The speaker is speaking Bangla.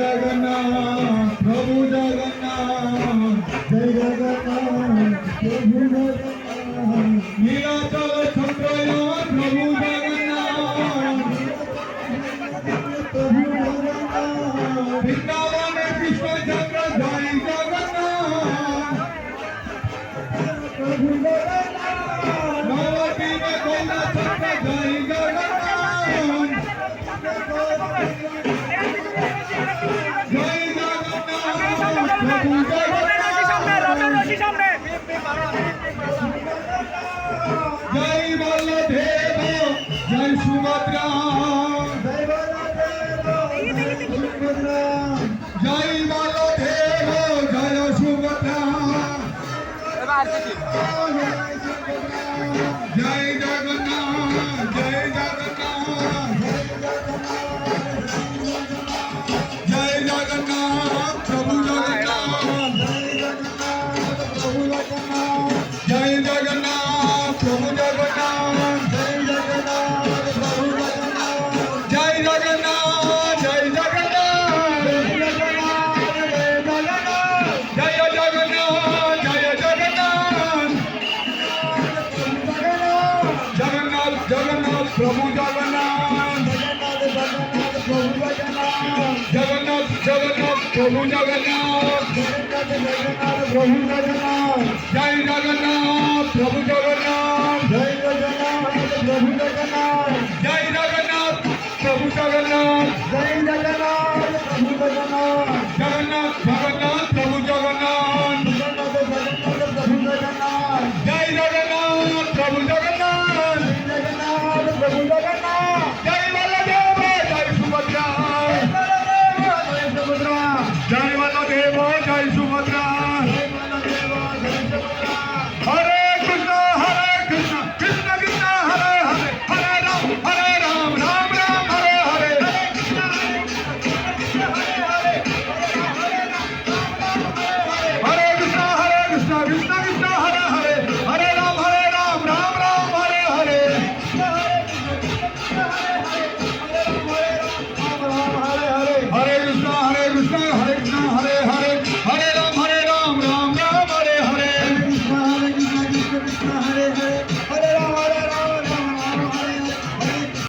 জগন্নাথ প্রভু জগন্নাথ জয় জগন্নাথ প্রভু জগন্নাথ নীলাচল চন্দ্র প্রভু জগন্নাথ প্রভু জগন্নাথ বৃন্দাবনে কৃষ্ণ চন্দ্র জয় জগন্নাথ প্রভু জগন্নাথ। জয় বলদেব জয় সুভদ্রা জয় বলদেব জয় সুভদ্রা জগন্নাথ প্রভু জগন্নাথ জগন্নাথ জগন্নাথ প্রভু জগন্নাথ জয় জগন্নাথ প্রভু জগন্নাথ জয় জগন্নাথ কৃষ্ণ হরে হরে